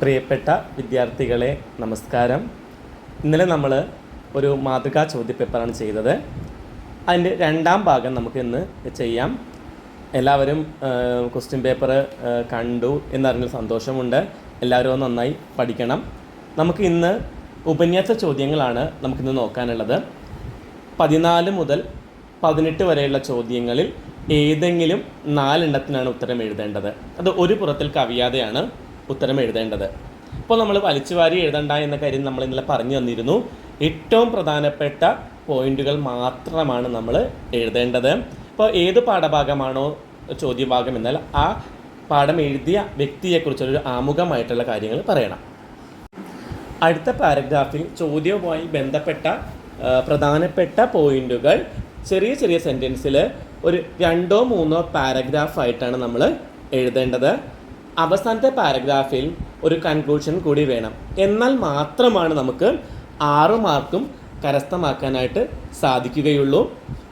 പ്രിയപ്പെട്ട വിദ്യാർത്ഥികളെ നമസ്കാരം. ഇന്നലെ നമ്മൾ ഒരു മാതൃകാ ചോദ്യപേപ്പറാണ് ചെയ്തത്. അതിന്റെ രണ്ടാം ഭാഗം നമുക്ക് ഇന്ന് ചെയ്യാം. എല്ലാവരും ക്വസ്റ്റ്യൻ പേപ്പർ കണ്ടു എന്നറിഞ്ഞ സന്തോഷമുണ്ട്. എല്ലാവരും നന്നായി പഠിക്കണം. നമുക്ക് ഇന്ന് ഉപന്യാസ ചോദ്യങ്ങളാണ് നമുക്കിന്ന് നോക്കാനുള്ളത്. പതിനാല് മുതൽ പതിനെട്ട് വരെയുള്ള ചോദ്യങ്ങളിൽ ഏതെങ്കിലും നാലെണ്ണത്തിനാണ് ഉത്തരം എഴുതേണ്ടത്. അത് ഒരു പുറത്തിൽ കവിയാതെയാണ്. ഉത്തരം എഴുതേണ്ടത്. ഇപ്പോൾ നമ്മൾ വലിച്ചുവാരി എഴുതണ്ട എന്ന കാര്യം നമ്മൾ ഇന്നലെ പറഞ്ഞു തന്നിരുന്നു. ഏറ്റവും പ്രധാനപ്പെട്ട പോയിന്റുകൾ മാത്രമാണ് നമ്മൾ എഴുതേണ്ടത്. ഇപ്പോൾ ഏത് പാഠഭാഗമാണോ ചോദ്യഭാഗം എന്നാൽ ആ പാഠം എഴുതിയ വ്യക്തിയെക്കുറിച്ചുള്ളൊരു ആമുഖമായിട്ടുള്ള കാര്യങ്ങൾ പറയണം. അടുത്ത പാരഗ്രാഫിൽ ചോദ്യവുമായി ബന്ധപ്പെട്ട പ്രധാനപ്പെട്ട പോയിന്റുകൾ ചെറിയ ചെറിയ സെന്റൻസിൽ ഒരു രണ്ടോ മൂന്നോ പാരഗ്രാഫായിട്ടാണ് നമ്മൾ എഴുതേണ്ടത്. അവസാനത്തെ പാരഗ്രാഫിൽ ഒരു കൺക്ലൂഷൻ കൂടി വേണം. എന്നാൽ മാത്രമാണ് നമുക്ക് ആറ് മാർക്കും കരസ്ഥമാക്കാനായിട്ട് സാധിക്കുകയുള്ളൂ.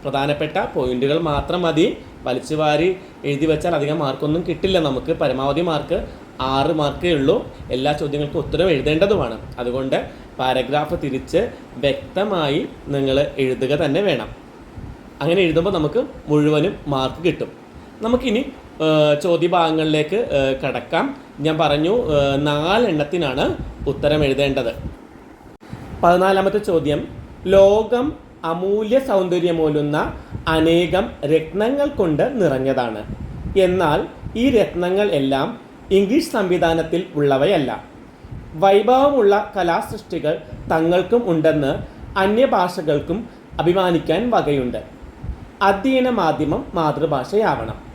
പ്രധാനപ്പെട്ട പോയിന്റുകൾ മാത്രം മതി. വലിച്ചുവാരി എഴുതി വെച്ചാൽ അധികം മാർക്കൊന്നും കിട്ടില്ല നമുക്ക്. പരമാവധി മാർക്ക് ആറ് മാർക്കേ ഉള്ളൂ. എല്ലാ ചോദ്യങ്ങൾക്കും ഉത്തരം എഴുതേണ്ടതുമാണ്. അതുകൊണ്ട് പാരഗ്രാഫ് തിരിച്ച് വ്യക്തമായി നിങ്ങൾ എഴുതുക തന്നെ വേണം. അങ്ങനെ എഴുതുമ്പോൾ നമുക്ക് മുഴുവനും മാർക്ക് കിട്ടും. നമുക്കിനി ചോദ്യഭാഗങ്ങളിലേക്ക് ഭാഗങ്ങളിലേക്ക് കടക്കാം. ഞാൻ പറഞ്ഞു നാലെണ്ണത്തിനാണ് ഉത്തരം എഴുതേണ്ടത്. പതിനാലാമത്തെ ചോദ്യം. ലോകം അമൂല്യ സൗന്ദര്യമൂലുന്ന അനേകം രത്നങ്ങൾ കൊണ്ട് നിറഞ്ഞതാണ്. എന്നാൽ ഈ രത്നങ്ങൾ എല്ലാം ഇംഗ്ലീഷ് സംവിധാനത്തിൽ ഉള്ളവയല്ല. വൈഭവമുള്ള കലാസൃഷ്ടികൾ തങ്ങൾക്കും ഉണ്ടെന്ന് അന്യഭാഷകൾക്കും അഭിമാനിക്കാൻ വകയുണ്ട്. അധ്യയന മാധ്യമം മാതൃഭാഷയാവണം.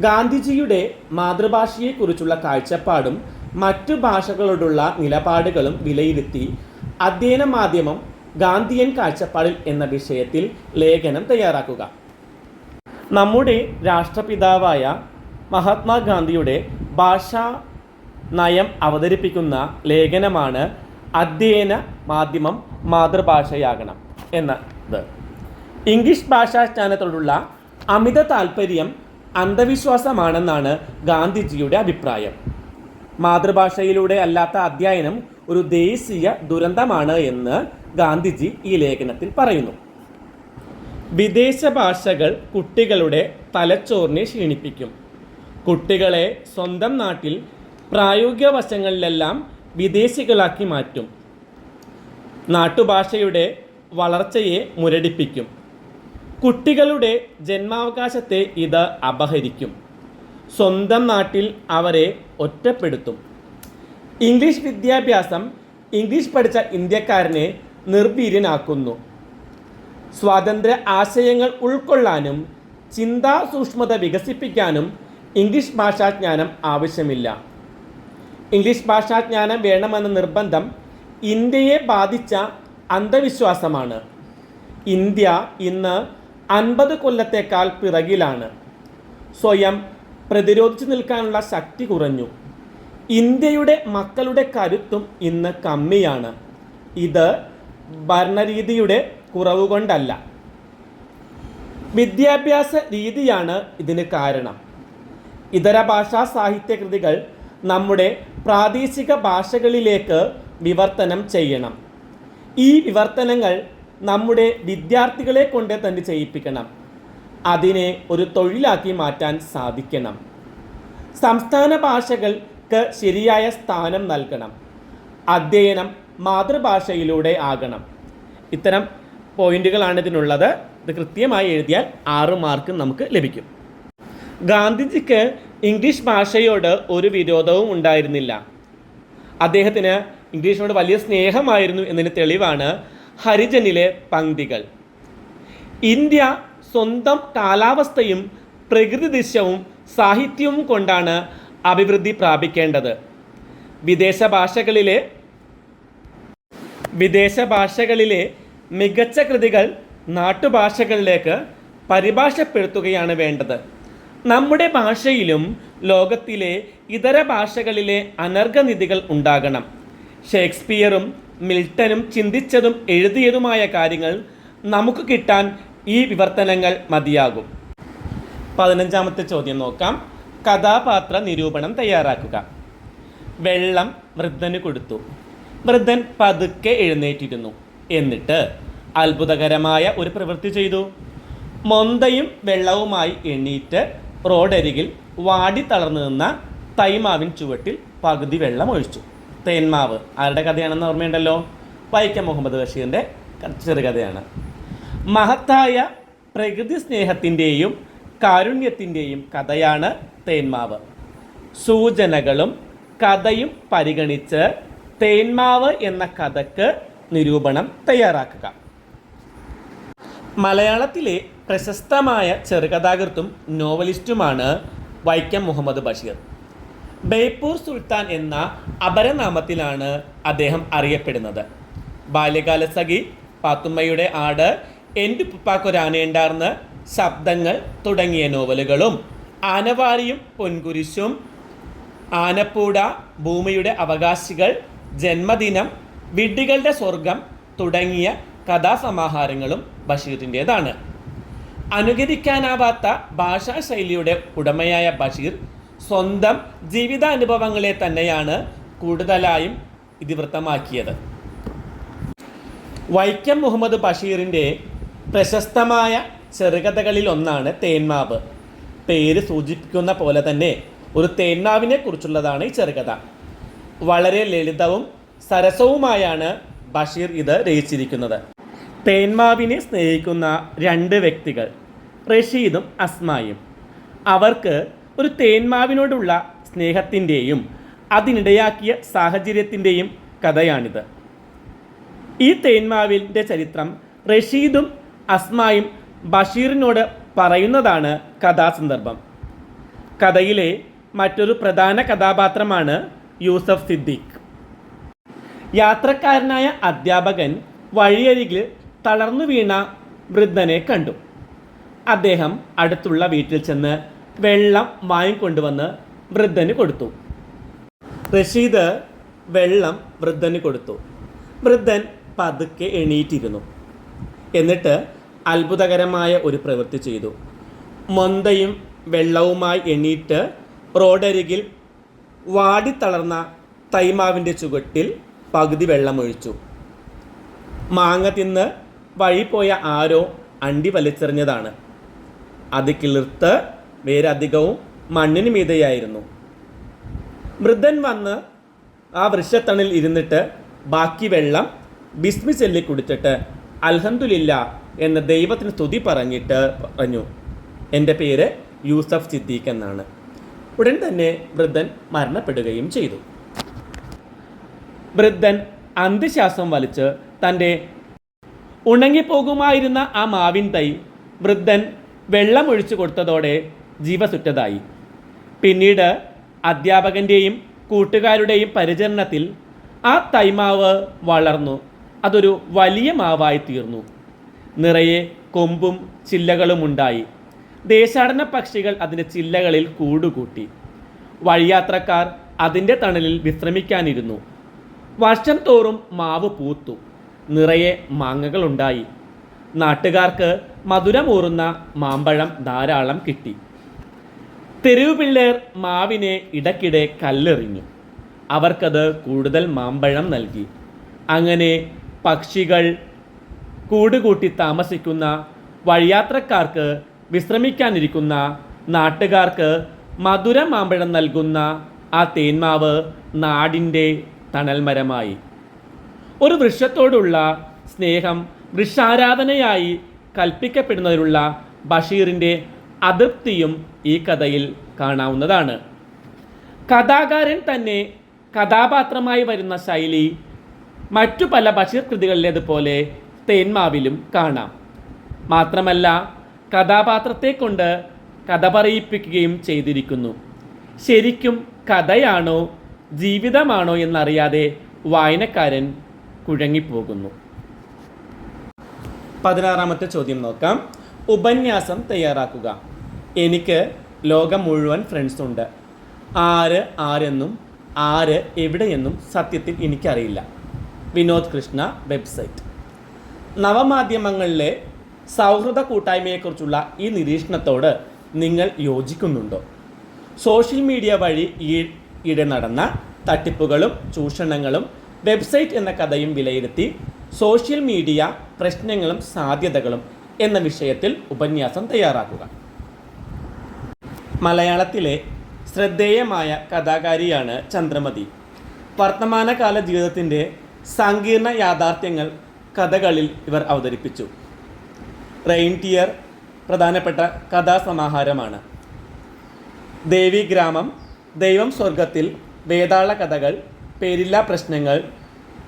ഗാന്ധിജിയുടെ മാതൃഭാഷയെക്കുറിച്ചുള്ള കാഴ്ചപ്പാടും മറ്റു ഭാഷകളോടുള്ള നിലപാടുകളും വിലയിരുത്തി അധ്യയന മാധ്യമം ഗാന്ധിയൻ കാഴ്ചപ്പാടിൽ എന്ന വിഷയത്തിൽ ലേഖനം തയ്യാറാക്കുക. നമ്മുടെ രാഷ്ട്രപിതാവായ മഹാത്മാഗാന്ധിയുടെ ഭാഷാ നയം അവതരിപ്പിക്കുന്ന ലേഖനമാണ് അധ്യയന മാധ്യമം മാതൃഭാഷയാകണം എന്നത്. ഇംഗ്ലീഷ് ഭാഷാജ്ഞാനത്തോടുള്ള അമിത താല്പര്യം അന്ധവിശ്വാസമാണെന്നാണ് ഗാന്ധിജിയുടെ അഭിപ്രായം. മാതൃഭാഷയിലൂടെ അല്ലാത്ത അധ്യയനം ഒരു ദേശീയ ദുരന്തമാണ് എന്ന് ഗാന്ധിജി ഈ ലേഖനത്തിൽ പറയുന്നു. വിദേശ ഭാഷകൾ കുട്ടികളുടെ തലച്ചോറിനെ ക്ഷീണിപ്പിക്കും. കുട്ടികളെ സ്വന്തം നാട്ടിൽ പ്രായോഗിക വശങ്ങളിലെല്ലാം വിദേശികളാക്കി മാറ്റും. നാട്ടുഭാഷയുടെ വളർച്ചയെ മുരടിപ്പിക്കും. കുട്ടികളുടെ ജന്മാവകാശത്തെ ഇത് അപഹരിക്കും. സ്വന്തം നാട്ടിൽ അവരെ ഒറ്റപ്പെടുത്തും. ഇംഗ്ലീഷ് വിദ്യാഭ്യാസം ഇംഗ്ലീഷ് പഠിച്ച ഇന്ത്യക്കാരനെ നിർവീര്യനാക്കുന്നു. സ്വാതന്ത്ര്യ ആശയങ്ങൾ ഉൾക്കൊള്ളാനും ചിന്താ സൂക്ഷ്മത വികസിപ്പിക്കാനും ഇംഗ്ലീഷ് ഭാഷാജ്ഞാനം ആവശ്യമില്ല. ഇംഗ്ലീഷ് ഭാഷാജ്ഞാനം വേണമെന്ന നിർബന്ധം ഇന്ത്യയെ ബാധിച്ച അന്ധവിശ്വാസമാണ്. ഇന്ത്യ ഇന്ന് അൻപത് കൊല്ലത്തേക്കാൾ പിറകിലാണ്. സ്വയം പ്രതിരോധിച്ചു നിൽക്കാനുള്ള ശക്തി കുറഞ്ഞു. ഇന്ത്യയുടെ മക്കളുടെ കരുത്തും ഇന്ന് കമ്മിയാണ്. ഇത് ഭരണരീതിയുടെ കുറവ് കൊണ്ടല്ല. വിദ്യാഭ്യാസ രീതിയാണ് ഇതിന് കാരണം. ഇതര ഭാഷാ സാഹിത്യ കൃതികൾ നമ്മുടെ പ്രാദേശിക ഭാഷകളിലേക്ക് വിവർത്തനം ചെയ്യണം. ഈ വിവർത്തനങ്ങൾ നമ്മുടെ വിദ്യാർത്ഥികളെ കൊണ്ട് തന്നെ ചെയ്യിപ്പിക്കണം. അതിനെ ഒരു തൊഴിലാക്കി മാറ്റാൻ സാധിക്കണം. സംസ്ഥാന ഭാഷകൾക്ക് ശരിയായ സ്ഥാനം നൽകണം. അധ്യയനം മാതൃഭാഷയിലൂടെ ആകണം. ഇത്തരം പോയിന്റുകളാണ് ഇതിനുള്ളത്. ഇത് കൃത്യമായി എഴുതിയാൽ ആറ് മാർക്ക് നമുക്ക് ലഭിക്കും. ഗാന്ധിജിക്ക് ഇംഗ്ലീഷ് ഭാഷയോട് ഒരു വിരോധവും ഉണ്ടായിരുന്നില്ല. അദ്ദേഹത്തിന് ഇംഗ്ലീഷിനോട് വലിയ സ്നേഹമായിരുന്നു എന്നതിന് തെളിവാണ് ഹരിജനിലെ പങ്ക്തികൾ. ഇന്ത്യ സ്വന്തം കാലാവസ്ഥയും പ്രകൃതി ദൃശ്യവും സാഹിത്യവും കൊണ്ടാണ് അഭിവൃദ്ധി പ്രാപിക്കേണ്ടത്. വിദേശ ഭാഷകളിലെ വിദേശ ഭാഷകളിലെ മികച്ച കൃതികൾ നാട്ടുഭാഷകളിലേക്ക് പരിഭാഷപ്പെടുത്തുകയാണ് വേണ്ടത്. നമ്മുടെ ഭാഷയിലും ലോകത്തിലെ ഇതര ഭാഷകളിലെ അനർഘനിധികൾ ഉണ്ടാകണം. ഷേക്സ്പിയറും മിൽട്ടനും ചിന്തിച്ചതും എഴുതിയതുമായ കാര്യങ്ങൾ നമുക്ക് കിട്ടാൻ ഈ വിവർത്തനങ്ങൾ മതിയാകും. പതിനഞ്ചാമത്തെ ചോദ്യം നോക്കാം. കഥാപാത്ര നിരൂപണം തയ്യാറാക്കുക. വെള്ളം വൃദ്ധന് കൊടുത്തു. വൃദ്ധൻ പതുക്കെ എഴുന്നേറ്റിരുന്നു. എന്നിട്ട് അത്ഭുതകരമായ ഒരു പ്രവൃത്തി ചെയ്തു. മൊന്തയും വെള്ളവുമായി എണ്ണീറ്റ് റോഡരികിൽ വാടി തളർന്നു നിന്ന തൈമാവിൻ ചുവട്ടിൽ പകുതി വെള്ളം ഒഴിച്ചു. തേന്മാവ്. ആരുടെ കഥയാണെന്ന് ഓർമ്മയുണ്ടല്ലോ? വൈക്കം മുഹമ്മദ് ബഷീറിന്റെ ചെറുകഥയാണ് മഹത്തായ പ്രകൃതി സ്നേഹത്തിന്റെയും കാരുണ്യത്തിന്റെയും കഥയാണ് തേന്മാവ്. സൂചനകളും കഥയും പരിഗണിച്ച് തേന്മാവ് എന്ന കഥക്ക് നിരൂപണം തയ്യാറാക്കുക. മലയാളത്തിലെ പ്രശസ്തമായ ചെറുകഥാകൃത്തും നോവലിസ്റ്റുമാണ് വൈക്കം മുഹമ്മദ് ബഷീർ. ബേപ്പൂർ സുൽത്താൻ എന്ന അപരനാമത്തിലാണ് അദ്ദേഹം അറിയപ്പെടുന്നത്. ബാല്യകാല സഖി പാത്തുമ്മയുടെ ആട് എന്റെ പുപ്പാക്കൊരാനയുണ്ടാർന്ന് ശബ്ദങ്ങൾ തുടങ്ങിയ നോവലുകളും ആനവാരിയും പൊൻകുരിശും ആനപ്പൂട ഭൂമിയുടെ അവകാശികൾ ജന്മദിനം വിഡ്ഢികളുടെ സ്വർഗം തുടങ്ങിയ കഥാസമാഹാരങ്ങളും ബഷീറിന്റേതാണ് അനുകരിക്കാനാവാത്ത ഭാഷാശൈലിയുടെ ഉടമയായ ബഷീർ സ്വന്തം ജീവിതാനുഭവങ്ങളെ തന്നെയാണ് കൂടുതലായും ഇതിവൃത്തമാക്കിയത്. വൈക്കം മുഹമ്മദ് ബഷീറിന്റെ പ്രശസ്തമായ ചെറുകഥകളിൽ ഒന്നാണ് തേന്മാവ് പേര് സൂചിപ്പിക്കുന്ന പോലെ തന്നെ ഒരു തേന്മാവിനെ കുറിച്ചുള്ളതാണ് ഈ ചെറുകഥ. വളരെ ലളിതവും സരസവുമായാണ് ബഷീർ ഇത് രചിച്ചിരിക്കുന്നത്. തേന്മാവിനെ സ്നേഹിക്കുന്ന രണ്ട് വ്യക്തികൾ റഷീദും അസ്മായും. അവർക്ക് ഒരു തേന്മാവിനോടുള്ള സ്നേഹത്തിന്റെയും അതിനിടയാക്കിയ സാഹചര്യത്തിന്റെയും കഥയാണിത്. ഈ തേന്മാവിന്റെ ചരിത്രം റഷീദും അസ്മായും ബഷീറിനോട് പറയുന്നതാണ് കഥാസന്ദർഭം. കഥയിലെ മറ്റൊരു പ്രധാന കഥാപാത്രമാണ് യൂസഫ് സിദ്ദീഖ്. യാത്രക്കാരനായ അധ്യാപകൻ വഴിയരികിൽ തളർന്നു വീണ വൃദ്ധനെ കണ്ടു. അദ്ദേഹം അടുത്തുള്ള വീട്ടിൽ ചെന്ന് വെള്ളം വാങ്ങിക്കൊണ്ടുവന്ന് വൃദ്ധന് കൊടുത്തു. റഷീദ് വെള്ളം വൃദ്ധന് കൊടുത്തു. വൃദ്ധൻ പതുക്കെ എണീറ്റിരുന്നു. എന്നിട്ട് അത്ഭുതകരമായ ഒരു പ്രവൃത്തി ചെയ്തു. മൊന്തയും വെള്ളവുമായി എണീറ്റ് റോഡരികിൽ വാടിത്തളർന്ന തൈമാവിന്റെ ചുവട്ടിൽ പകുതി വെള്ളമൊഴിച്ചു. മാങ്ങ തിന്ന് വഴി പോയ ആരോ അണ്ടി വലിച്ചെറിഞ്ഞതാണ്. അത് കിളിർത്ത് വേരധികവും മണ്ണിന് മീതയായിരുന്നു. വൃദ്ധൻ വന്ന് ആ വൃക്ഷത്തണിൽ ഇരുന്നിട്ട് ബാക്കി വെള്ളം ബിസ്മി ചൊല്ലി കുടിച്ചിട്ട് അൽഹന്തുലില്ല എന്ന ദൈവത്തിന് സ്തുതി പറഞ്ഞിട്ട് പറഞ്ഞു. എന്റെ പേര് യൂസഫ് സിദ്ദീഖ് എന്നാണ്. ഉടൻ തന്നെ വൃദ്ധൻ മരണപ്പെടുകയും ചെയ്തു. വൃദ്ധൻ അന്ത്യശ്വാസം വലിച്ച് തന്റെ ഉണങ്ങിപ്പോകുമായിരുന്ന ആ മാവിൻ തൈ വൃദ്ധൻ വെള്ളമൊഴിച്ചു കൊടുത്തതോടെ ജീവസുറ്റതായി. പിന്നീട് അധ്യാപകന്റെയും കൂട്ടുകാരുടെയും പരിചരണത്തിൽ ആ തൈമാവ് വളർന്നു. അതൊരു വലിയ മാവായി തീർന്നു നിറയെ കൊമ്പും ചില്ലകളും ഉണ്ടായി. ദേശാടന പക്ഷികൾ അതിന്റെ ചില്ലകളിൽ കൂടുകൂട്ടി. വഴിയാത്രക്കാർ അതിന്റെ തണലിൽ വിശ്രമിക്കാനിരുന്നു. വർഷം തോറും മാവ് പൂത്തു. നിറയെ മാങ്ങകളുണ്ടായി. നാട്ടുകാർക്ക് മധുരമൂറുന്ന മാമ്പഴം ധാരാളം കിട്ടി. തെരുവ് പിള്ളേർ മാവിനെ ഇടയ്ക്കിടെ കല്ലെറിഞ്ഞു. അവർക്കത് കൂടുതൽ മാമ്പഴം നൽകി. അങ്ങനെ പക്ഷികൾ കൂടുകൂട്ടി താമസിക്കുന്ന വഴിയാത്രക്കാർക്ക് വിശ്രമിക്കാനിരിക്കുന്ന നാട്ടുകാർക്ക് മധുര മാമ്പഴം നൽകുന്ന ആ തേന്മാവ് നാടിന്റെ തണൽമരമായി. ഒരു വൃക്ഷത്തോടുള്ള സ്നേഹം വൃക്ഷാരാധനയായി കൽപ്പിക്കപ്പെടുന്നതിനുള്ള ബഷീറിന്റെ അതൃപ്തിയും ഈ കഥയിൽ കാണാവുന്നതാണ്. കഥാകാരൻ തന്നെ കഥാപാത്രമായി വരുന്ന ശൈലി മറ്റു പല ബഷീർ കൃതികളിലേതുപോലെ തേന്മാവിലും കാണാം. മാത്രമല്ല കഥാപാത്രത്തെക്കൊണ്ട് കഥ പറയിപ്പിക്കുകയും ചെയ്തിരിക്കുന്നു. ശരിക്കും കഥയാണോ ജീവിതമാണോ എന്നറിയാതെ വായനക്കാരൻ കുഴങ്ങിപ്പോകുന്നു. പതിനാറാമത്തെ ചോദ്യം നോക്കാം. ഉപന്യാസം തയ്യാറാക്കുക. എനിക്ക് ലോകം മുഴുവൻ ഫ്രണ്ട്സ് ഉണ്ട് ആര് ആരെന്നും ആര് എവിടെയെന്നും സത്യത്തിൽ എനിക്കറിയില്ല. വിനോദ് കൃഷ്ണ വെബ്സൈറ്റ്. നവമാധ്യമങ്ങളിലെ സൗഹൃദ കൂട്ടായ്മയെക്കുറിച്ചുള്ള ഈ നിരീക്ഷണത്തോട് നിങ്ങൾ യോജിക്കുന്നുണ്ടോ? സോഷ്യൽ മീഡിയ വഴി ഈ ഇടെ നടന്ന തട്ടിപ്പുകളും ചൂഷണങ്ങളും വെബ്സൈറ്റ് എന്ന കഥയും വിലയിരുത്തി സോഷ്യൽ മീഡിയ പ്രശ്നങ്ങളും സാധ്യതകളും എന്ന വിഷയത്തിൽ ഉപന്യാസം തയ്യാറാക്കുക. മലയാളത്തിലെ ശ്രദ്ധേയമായ കഥാകാരിയാണ് ചന്ദ്രമതി. വർത്തമാനകാല ജീവിതത്തിന്റെ സങ്കീർണ യാഥാർത്ഥ്യങ്ങൾ കഥകളിൽ ഇവർ അവതരിപ്പിച്ചു. റെയിൻ ടിയർ പ്രധാനപ്പെട്ട കഥാസമാഹാരമാണ്. ദേവിഗ്രാമം ദൈവം സ്വർഗത്തിൽ വേതാള കഥകൾ പേരില്ല പ്രശ്നങ്ങൾ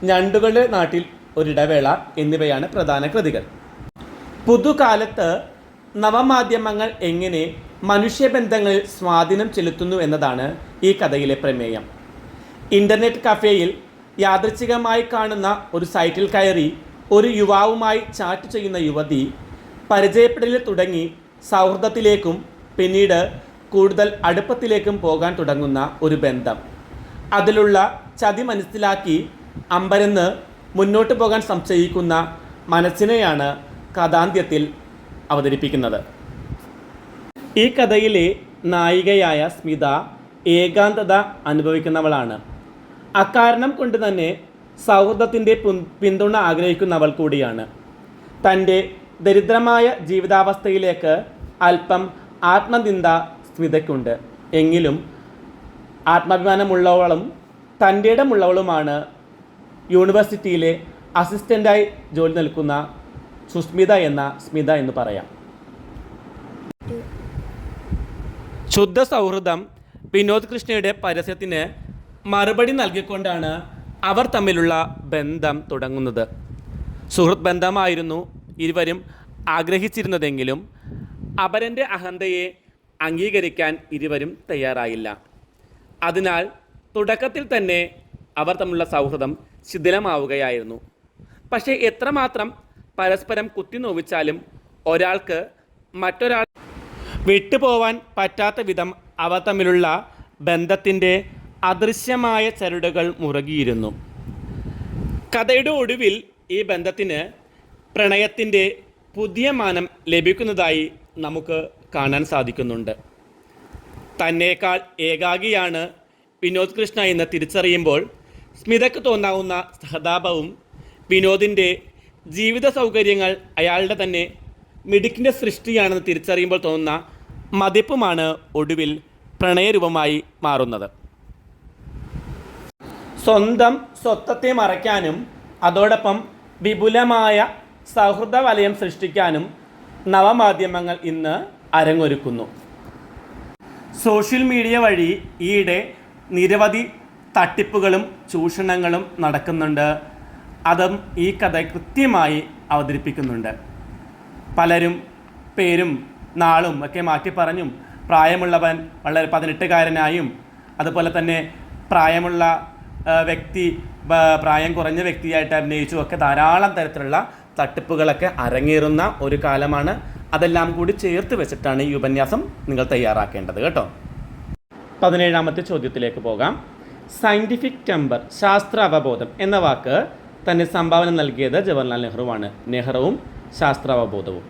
ഞണ്ടുകളുടെ നാട്ടിൽ ഒരിടവേള എന്നിവയാണ് പ്രധാന കൃതികൾ. പുതുകാലത്ത് നവമാധ്യമങ്ങൾ എങ്ങനെ മനുഷ്യബന്ധങ്ങളിൽ സ്വാധീനം ചെലുത്തുന്നു എന്നതാണ് ഈ കഥയിലെ പ്രമേയം. ഇന്റർനെറ്റ് കഫേയിൽ യാദൃച്ഛികമായി കാണുന്ന ഒരു സൈറ്റിൽ കയറി ഒരു യുവാവുമായി ചാറ്റ് ചെയ്യുന്ന യുവതി പരിചയപ്പെടലിൽ തുടങ്ങി സൗഹൃദത്തിലേക്കും പിന്നീട് കൂടുതൽ അടുപ്പത്തിലേക്കും പോകാൻ തുടങ്ങുന്ന ഒരു ബന്ധം. അതിലുള്ള ചതി മനസ്സിലാക്കി അമ്പരന്ന് മുന്നോട്ട് പോകാൻ സംശയിക്കുന്ന മനസ്സിനെയാണ് കഥാന്ത്യത്തിൽ അവതരിപ്പിക്കുന്നത്. ഈ കഥയിലെ നായികയായ സ്മിത ഏകാന്തത അനുഭവിക്കുന്നവളാണ്. അക്കാരണം കൊണ്ട് തന്നെ സൗഹൃദത്തിന്റെ പിന്തുണ ആഗ്രഹിക്കുന്നവൾ കൂടിയാണ്. തന്റെ ദരിദ്രമായ ജീവിതാവസ്ഥയിലേക്ക് അല്പം ആത്മനിന്ദ സ്മിതയ്ക്കുണ്ട്. എങ്കിലും ആത്മാഭിമാനമുള്ളവളും തന്റെ ഇടമുള്ളവളുമാണ് യൂണിവേഴ്സിറ്റിയിലെ അസിസ്റ്റന്റായി ജോലി നിൽക്കുന്ന സുസ്മിത എന്ന സ്മിത എന്ന് പറയാം. ശുദ്ധ സൗഹൃദം വിനോദ് കൃഷ്ണയുടെ പരസ്യത്തിന് മറുപടി നൽകിക്കൊണ്ടാണ് അവർ തമ്മിലുള്ള ബന്ധം തുടങ്ങുന്നത്. സുഹൃത്ത് ബന്ധമായിരുന്നു ഇരുവരും ആഗ്രഹിച്ചിരുന്നതെങ്കിലും അപരന്റെ അഹന്തയെ അംഗീകരിക്കാൻ ഇരുവരും തയ്യാറായില്ല. അതിനാൽ തുടക്കത്തിൽ തന്നെ അവർ തമ്മിലുള്ള സൗഹൃദം ശിഥിലമാവുകയായിരുന്നു. പക്ഷേ എത്രമാത്രം പരസ്പരം കുത്തിനോവിച്ചാലും ഒരാൾക്ക് മറ്റൊരാൾ വിട്ടുപോവാൻ പറ്റാത്ത വിധം അവ തമ്മിലുള്ള ബന്ധത്തിന്റെ അദൃശ്യമായ ചരടുകൾ മുറുകിയിരുന്നു. കഥയുടെ ഒടുവിൽ ഈ ബന്ധത്തിന് പ്രണയത്തിന്റെ പുതിയ മാനം ലഭിക്കുന്നതായി നമുക്ക് കാണാൻ സാധിക്കുന്നുണ്ട്. തന്നേക്കാൾ ഏകാഗിയാണ് വിനോദ് കൃഷ്ണ എന്ന് തിരിച്ചറിയുമ്പോൾ സ്മിതയ്ക്ക് തോന്നാവുന്ന സഹതാപവും വിനോദിന്റെ ജീവിത സൗകര്യങ്ങൾ അയാളുടെ തന്നെ മിടുക്കിന്റെ സൃഷ്ടിയാണെന്ന് തിരിച്ചറിയുമ്പോൾ തോന്നുന്ന മതിപ്പുമാണ് ഒടുവിൽ പ്രണയരൂപമായി മാറുന്നത്. സ്വന്തം സ്വത്വത്തെ മറയ്ക്കാനും അതോടൊപ്പം വിപുലമായ സൗഹൃദ വലയം സൃഷ്ടിക്കാനും നവമാധ്യമങ്ങൾ ഇന്ന് അരങ്ങൊരുക്കുന്നു. സോഷ്യൽ മീഡിയ വഴി ഈയിടെ നിരവധി തട്ടിപ്പുകളും ചൂഷണങ്ങളും നടക്കുന്നുണ്ട്. അതും ഈ കഥ കൃത്യമായി അവതരിപ്പിക്കുന്നുണ്ട്. പലരും പേരും നാളും ഒക്കെ മാറ്റി പറഞ്ഞും പ്രായമുള്ളവൻ വളരെ പതിനെട്ടുകാരനായും അതുപോലെ തന്നെ പ്രായമുള്ള വ്യക്തി പ്രായം കുറഞ്ഞ വ്യക്തിയായിട്ട് അഭിനയിച്ചും ഒക്കെ ധാരാളം തരത്തിലുള്ള തട്ടിപ്പുകളൊക്കെ അരങ്ങേറുന്ന ഒരു കാലമാണ്. അതെല്ലാം കൂടി ചേർത്ത് വെച്ചിട്ടാണ് ഈ ഉപന്യാസം നിങ്ങൾ തയ്യാറാക്കേണ്ടത് കേട്ടോ. പതിനേഴാമത്തെ ചോദ്യത്തിലേക്ക് പോകാം. സയന്റിഫിക് ടെമ്പർ ശാസ്ത്ര അവബോധം എന്ന വാക്ക് തന്നെ സംഭാവന നൽകിയത് ജവഹർലാൽ നെഹ്റുവാണ്. നെഹ്റുവും ശാസ്ത്രാവബോധവും.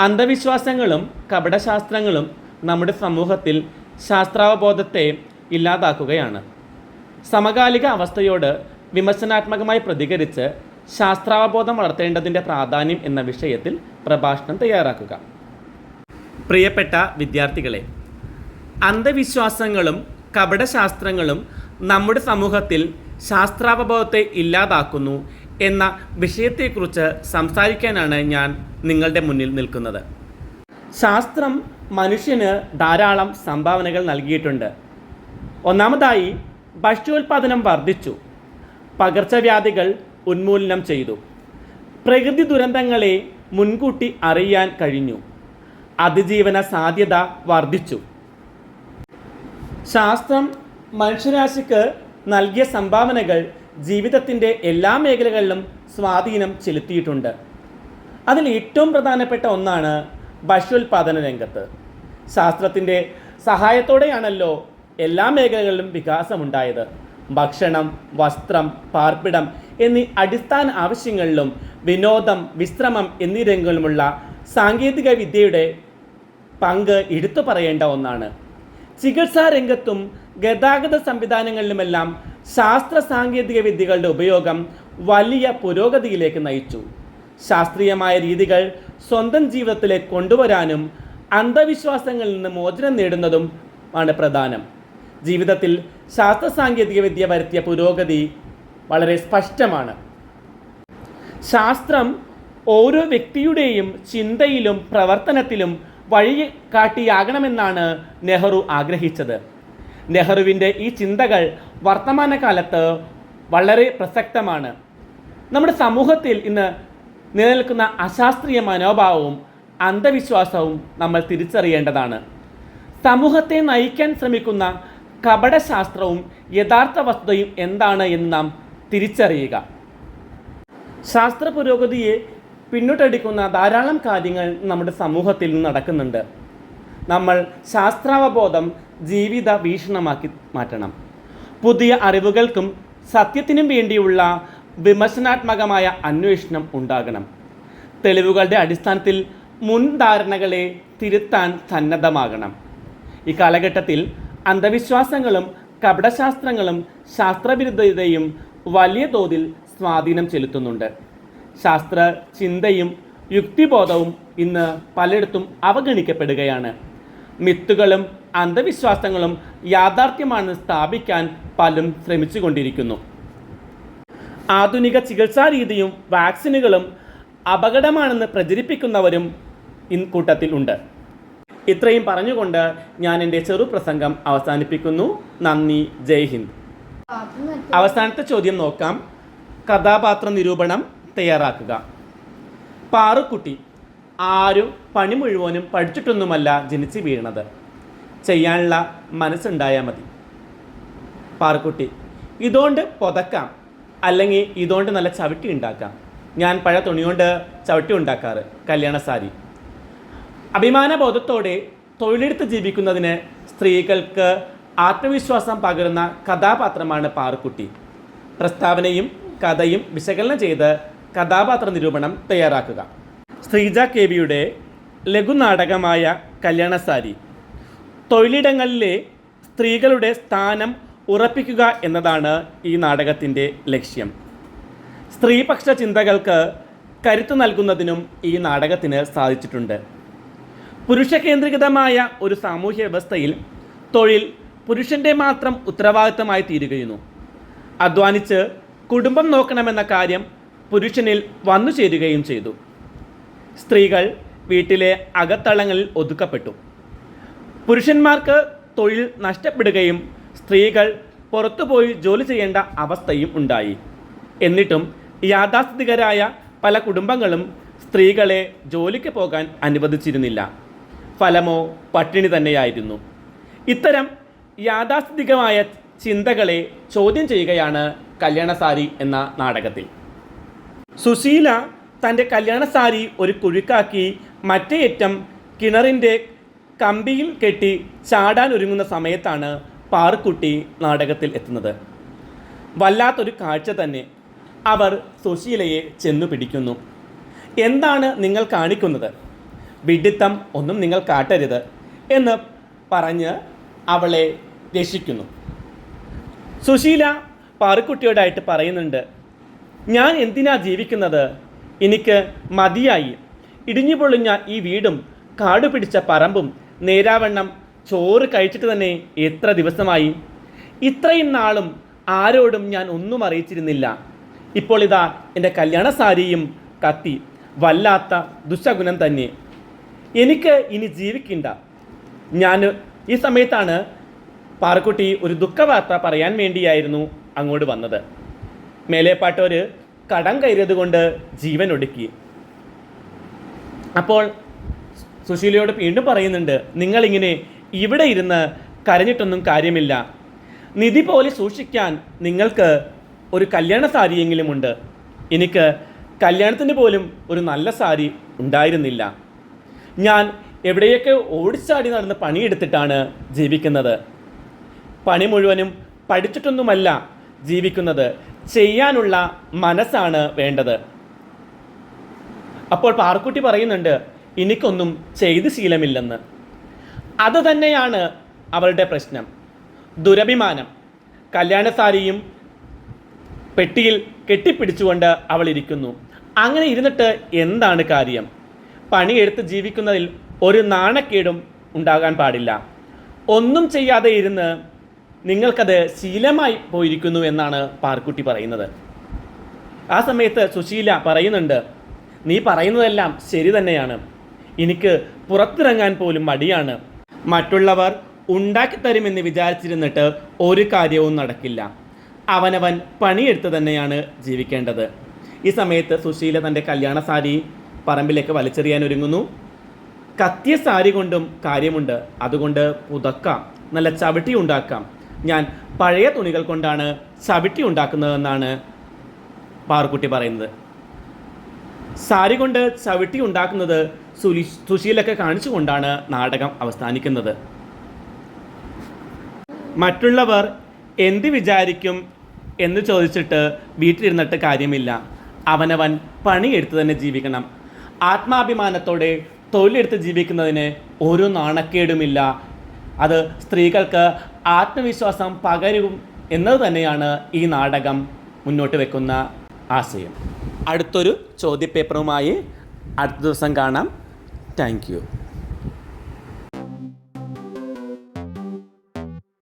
അന്ധവിശ്വാസങ്ങളും കപടശാസ്ത്രങ്ങളും നമ്മുടെ സമൂഹത്തിൽ ശാസ്ത്രാവബോധത്തെ ഇല്ലാതാക്കുകയാണ്. സമകാലിക അവസ്ഥയോട് വിമർശനാത്മകമായി പ്രതികരിച്ച് ശാസ്ത്രാവബോധം വളർത്തേണ്ടതിന്റെ പ്രാധാന്യം എന്ന വിഷയത്തിൽ പ്രഭാഷണം തയ്യാറാക്കുക. പ്രിയപ്പെട്ട വിദ്യാർത്ഥികളെ അന്ധവിശ്വാസങ്ങളും കപടശാസ്ത്രങ്ങളും നമ്മുടെ സമൂഹത്തിൽ ശാസ്ത്രാവബോധത്തെ ഇല്ലാതാക്കുന്നു എന്ന വിഷയത്തെക്കുറിച്ച് സംസാരിക്കാനാണ് ഞാൻ നിങ്ങളുടെ മുന്നിൽ നിൽക്കുന്നത്. ശാസ്ത്രം മനുഷ്യന് ധാരാളം സംഭാവനകൾ നൽകിയിട്ടുണ്ട്. ഒന്നാമതായി ഭക്ഷ്യോൽപാദനം വർദ്ധിച്ചു. പകർച്ചവ്യാധികൾ ഉന്മൂലനം ചെയ്തു. പ്രകൃതി ദുരന്തങ്ങളെ മുൻകൂട്ടി അറിയാൻ കഴിഞ്ഞു. അതിജീവന സാധ്യത വർദ്ധിച്ചു. ശാസ്ത്രം മനുഷ്യരാശിക്ക് നൽകിയ സംഭാവനകൾ ജീവിതത്തിന്റെ എല്ലാ മേഖലകളിലും സ്വാധീനം ചെലുത്തിയിട്ടുണ്ട്. അതിൽ ഏറ്റവും പ്രധാനപ്പെട്ട ഒന്നാണ് ഭക്ഷ്യോൽപാദന രംഗത്ത്. ശാസ്ത്രത്തിന്റെ സഹായത്തോടെയാണല്ലോ എല്ലാ മേഖലകളിലും വികാസമുണ്ടായത്. ഭക്ഷണം വസ്ത്രം പാർപ്പിടം എന്നീ അടിസ്ഥാന ആവശ്യങ്ങളിലും വിനോദം വിശ്രമം എന്നീ രംഗങ്ങളിലുമുള്ള സാങ്കേതിക വിദ്യയുടെ പങ്ക് എടുത്തു പറയേണ്ട ഒന്നാണ്. ചികിത്സാ രംഗത്തും ഗതാഗത സംവിധാനങ്ങളിലുമെല്ലാം ശാസ്ത്ര സാങ്കേതിക വിദ്യകളുടെ ഉപയോഗം വലിയ പുരോഗതിയിലേക്ക് നയിച്ചു. ശാസ്ത്രീയമായ രീതികൾ സ്വന്തം ജീവിതത്തിലേക്ക് കൊണ്ടുവരാനും അന്ധവിശ്വാസങ്ങളിൽ നിന്ന് മോചനം നേടുന്നതും ആണ് പ്രധാനം. ജീവിതത്തിൽ ശാസ്ത്ര സാങ്കേതിക വിദ്യ വരുത്തിയ പുരോഗതി വളരെ സ്പഷ്ടമാണ്. ശാസ്ത്രം ഓരോ വ്യക്തിയുടെയും ചിന്തയിലും പ്രവർത്തനത്തിലും വഴി കാട്ടിയാകണമെന്നാണ് നെഹ്റു ആഗ്രഹിച്ചത്. നെഹ്റുവിന്റെ ഈ ചിന്തകൾ വർത്തമാനകാലത്ത് വളരെ പ്രസക്തമാണ്. നമ്മുടെ സമൂഹത്തിൽ ഇന്ന് നിലനിൽക്കുന്ന അശാസ്ത്രീയ മനോഭാവവും അന്ധവിശ്വാസവും നമ്മൾ തിരിച്ചറിയേണ്ടതാണ്. സമൂഹത്തെ നയിക്കാൻ ശ്രമിക്കുന്ന കപടശാസ്ത്രവും യഥാർത്ഥ വസ്തുതയും എന്താണ് എന്ന് നാം തിരിച്ചറിയുക. ശാസ്ത്ര പുരോഗതിയെ പിന്നോട്ടടിക്കുന്ന ധാരാളം കാര്യങ്ങൾ നമ്മുടെ സമൂഹത്തിൽ നടക്കുന്നുണ്ട്. നമ്മൾ ശാസ്ത്രാവബോധം ജീവിത വീക്ഷണമാക്കി മാറ്റണം. പുതിയ അറിവുകൾക്കും സത്യത്തിനും വേണ്ടിയുള്ള വിമർശനാത്മകമായ അന്വേഷണം ഉണ്ടാകണം. തെളിവുകളുടെ അടിസ്ഥാനത്തിൽ മുൻധാരണകളെ തിരുത്താൻ സന്നദ്ധമാകണം. ഈ കാലഘട്ടത്തിൽ അന്ധവിശ്വാസങ്ങളും കപടശാസ്ത്രങ്ങളും ശാസ്ത്രവിരുദ്ധതയും വലിയ തോതിൽ സ്വാധീനം ചെലുത്തുന്നുണ്ട്. ശാസ്ത്ര ചിന്തയും യുക്തിബോധവും ഇന്ന് പലയിടത്തും അവഗണിക്കപ്പെടുകയാണ്. മിത്തുകളും അന്ധവിശ്വാസങ്ങളും യാഥാർത്ഥ്യമാണെന്ന് സ്ഥാപിക്കാൻ പലരും ശ്രമിച്ചുകൊണ്ടിരിക്കുന്നു. ആധുനിക ചികിത്സാ രീതിയും വാക്സിനുകളും അപകടമാണെന്ന് പ്രചരിപ്പിക്കുന്നവരും ഇൻ കൂട്ടത്തിൽ ഉണ്ട്. ഇത്രയും പറഞ്ഞുകൊണ്ട് ഞാൻ എന്റെ ചെറുപ്രസംഗം അവസാനിപ്പിക്കുന്നു. നന്ദി ജയ് ഹിന്ദ്. അവസാനത്തെ ചോദ്യം നോക്കാം. കഥാപാത്ര നിരൂപണം തയ്യാറാക്കുക. പാറുക്കുട്ടി ആരും പണി മുഴുവനും പഠിച്ചിട്ടൊന്നുമല്ല ജനിച്ച് വീണത്. ചെയ്യാനുള്ള മനസ്സുണ്ടായാൽ മതി. പാറക്കുട്ടി ഇതുകൊണ്ട് പുതക്കാം. അല്ലെങ്കിൽ ഇതുകൊണ്ട് നല്ല ചവിട്ടി ഉണ്ടാക്കാം. ഞാൻ പഴയ തുണി കൊണ്ട് ചവിട്ടി ഉണ്ടാക്കാറ്. കല്യാണ സാരി. അഭിമാനബോധത്തോടെ തൊഴിലെടുത്ത് ജീവിക്കുന്നതിന് സ്ത്രീകൾക്ക് ആത്മവിശ്വാസം പകരുന്ന കഥാപാത്രമാണ് പാറുക്കുട്ടി. പ്രസ്താവനയും കഥയും വിശകലനം ചെയ്ത് കഥാപാത്ര നിരൂപണം തയ്യാറാക്കുക. ശ്രീജ കെ വിയുടെ ലഘുനാടകമായ കല്യാണസാരി. തൊഴിലിടങ്ങളിലെ സ്ത്രീകളുടെ സ്ഥാനം ഉറപ്പിക്കുക എന്നതാണ് ഈ നാടകത്തിന്റെ ലക്ഷ്യം. സ്ത്രീപക്ഷ ചിന്തകൾക്ക് കരുത്തു നൽകുന്നതിനും ഈ നാടകത്തിന് സാധിച്ചിട്ടുണ്ട്. പുരുഷ കേന്ദ്രീകൃതമായ ഒരു സാമൂഹ്യ വ്യവസ്ഥയിൽ തൊഴിൽ പുരുഷന്റെ മാത്രം ഉത്തരവാദിത്തമായി തീരുകയുന്നു. അധ്വാനിച്ച് കുടുംബം നോക്കണമെന്ന കാര്യം പുരുഷനിൽ വന്നു ചേരുകയും ചെയ്തു. സ്ത്രീകൾ വീട്ടിലെ അകത്തളങ്ങളിൽ ഒതുക്കപ്പെട്ടു. പുരുഷന്മാർക്ക് തൊഴിൽ നഷ്ടപ്പെടുകയും സ്ത്രീകൾ പുറത്തുപോയി ജോലി ചെയ്യേണ്ട അവസ്ഥയും ഉണ്ടായി. എന്നിട്ടും യാഥാസ്ഥിതികരായ പല കുടുംബങ്ങളും സ്ത്രീകളെ ജോലിക്ക് പോകാൻ അനുവദിച്ചിരുന്നില്ല. ഫലമോ പട്ടിണി തന്നെയായിരുന്നു. ഇത്തരം യാഥാസ്ഥിതികമായ ചിന്തകളെ ചോദ്യം ചെയ്യുകയാണ് കല്യാണസാരി എന്ന നാടകത്തിൽ. സുശീല തന്റെ കല്യാണ സാരി ഒരു കുഴുക്കാക്കി മറ്റേയറ്റം കിണറിന്റെ കമ്പിയിൽ കെട്ടി ചാടാൻ ഒരുങ്ങുന്ന സമയത്താണ് പാറുക്കുട്ടി നാടകത്തിൽ എത്തുന്നത്. വല്ലാത്തൊരു കാഴ്ച തന്നെ. അവർ സുശീലയെ ചെന്നു പിടിക്കുന്നു. എന്താണ് നിങ്ങൾ കാണിക്കുന്നത്? വിഡിത്തം ഒന്നും നിങ്ങൾ കാട്ടരുത് എന്ന് പറഞ്ഞ് അവളെ രക്ഷിക്കുന്നു. സുശീല പാറുക്കുട്ടിയോടായിട്ട് പറയുന്നുണ്ട് ഞാൻ എന്തിനാ ജീവിക്കുന്നത്? എനിക്ക് മതിയായി. ഇടിഞ്ഞു പൊളിഞ്ഞ ഈ വീടും കാട് പിടിച്ച പറമ്പും നേരാവണ്ണം ചോറ് കഴിച്ചിട്ട് തന്നെ എത്ര ദിവസമായി? ഇത്രയും നാളും ആരോടും ഞാൻ ഒന്നും അറിയിച്ചിരുന്നില്ല. ഇപ്പോൾ ഇതാ എന്റെ കല്യാണ സാരിയും കത്തി. വല്ലാത്ത ദുശകുനം തന്നെ. എനിക്ക് ഇനി ജീവിക്കണ്ട. ഞാൻ ഈ സമയത്താണ് പാറക്കുട്ടി ഒരു ദുഃഖവാർത്ത പറയാൻ വേണ്ടിയായിരുന്നു അങ്ങോട്ട് വന്നത്. മേലേപ്പാട്ടോര് കടം കയറിയത് കൊണ്ട് ജീവൻ ഒടുക്കി. അപ്പോൾ സുശീലയോട് വീണ്ടും പറയുന്നുണ്ട് നിങ്ങളിങ്ങനെ ഇവിടെ ഇരുന്ന് കരഞ്ഞിട്ടൊന്നും കാര്യമില്ല. നിധി പോലെ സൂക്ഷിക്കാൻ നിങ്ങൾക്ക് ഒരു കല്യാണ സാരിയെങ്കിലും ഉണ്ട്. എനിക്ക് കല്യാണത്തിന് പോലും ഒരു നല്ല സാരി ഉണ്ടായിരുന്നില്ല. ഞാൻ എവിടെയൊക്കെ ഓടിച്ചാടി നടന്ന് പണിയെടുത്തിട്ടാണ് ജീവിക്കുന്നത്. പണി മുഴുവനും പഠിച്ചിട്ടൊന്നുമല്ല ജീവിക്കുന്നത്. ചെയ്യാനുള്ള മനസ്സാണ് വേണ്ടത്. അപ്പോൾ പാർക്കുട്ടി പറയുന്നുണ്ട് എനിക്കൊന്നും ചെയ്ത് ശീലമില്ലെന്ന്. അത് തന്നെയാണ് അവളുടെ പ്രശ്നം. ദുരഭിമാനം. കല്യാണസാരിയും പെട്ടിയിൽ കെട്ടിപ്പിടിച്ചുകൊണ്ട് അവൾ ഇരിക്കുന്നു അങ്ങനെ ഇരുന്നിട്ട് എന്താണ് കാര്യം? പണിയെടുത്ത് ജീവിക്കുന്നതിൽ ഒരു നാണക്കേടും ഉണ്ടാകാൻ പാടില്ല. ഒന്നും ചെയ്യാതെ ഇരുന്ന് നിങ്ങൾക്കത് ശീലമായി പോയിരിക്കുന്നു എന്നാണ് പാർക്കുട്ടി പറയുന്നത്. ആ സമയത്ത് സുശീല പറയുന്നുണ്ട് നീ പറയുന്നതെല്ലാം ശരി തന്നെയാണ്. എനിക്ക് പുറത്തിറങ്ങാൻ പോലും മടിയാണ്. മറ്റുള്ളവർ ഉണ്ടാക്കിത്തരുമെന്ന് വിചാരിച്ചിരുന്നിട്ട് ഒരു കാര്യവും നടക്കില്ല. അവനവൻ പണിയെടുത്ത് തന്നെയാണ് ജീവിക്കേണ്ടത്. ഈ സമയത്ത് സുശീല തന്റെ കല്യാണ സാരി പറമ്പിലേക്ക് വലിച്ചെറിയാൻ ഒരുങ്ങുന്നു. കത്തിയ സാരി കൊണ്ടും കാര്യമുണ്ട്. അതുകൊണ്ട് പുതക്കാം. നല്ല ചവിട്ടി ഉണ്ടാക്കാം. ഞാൻ പഴയ തുണികൾ കൊണ്ടാണ് ചവിട്ടി ഉണ്ടാക്കുന്നതെന്നാണ് പാറുക്കുട്ടി പറയുന്നത്. സാരി കൊണ്ട് ചവിട്ടി ഉണ്ടാക്കുന്നത് സുലി സുശീലൊക്കെ കാണിച്ചുകൊണ്ടാണ് നാടകം അവസാനിക്കുന്നത്. മറ്റുള്ളവർ എന്ത് വിചാരിക്കും എന്ന് ചോദിച്ചിട്ട് വീട്ടിലിരുന്നിട്ട് കാര്യമില്ല. അവനവൻ പണിയെടുത്ത് തന്നെ ജീവിക്കണം. ആത്മാഭിമാനത്തോടെ തൊഴിലെടുത്ത് ജീവിക്കുന്നതിന് ഒരു നാണക്കേടുമില്ല അത് സ്ത്രീകൾക്ക് ആത്മവിശ്വാസം പകരും എന്നത് തന്നെയാണ് ഈ നാടകം മുന്നോട്ട് വെക്കുന്ന ആശയം. അടുത്തൊരു ചോദ്യപേപ്പറുമായി അടുത്ത ദിവസം കാണാം. താങ്ക്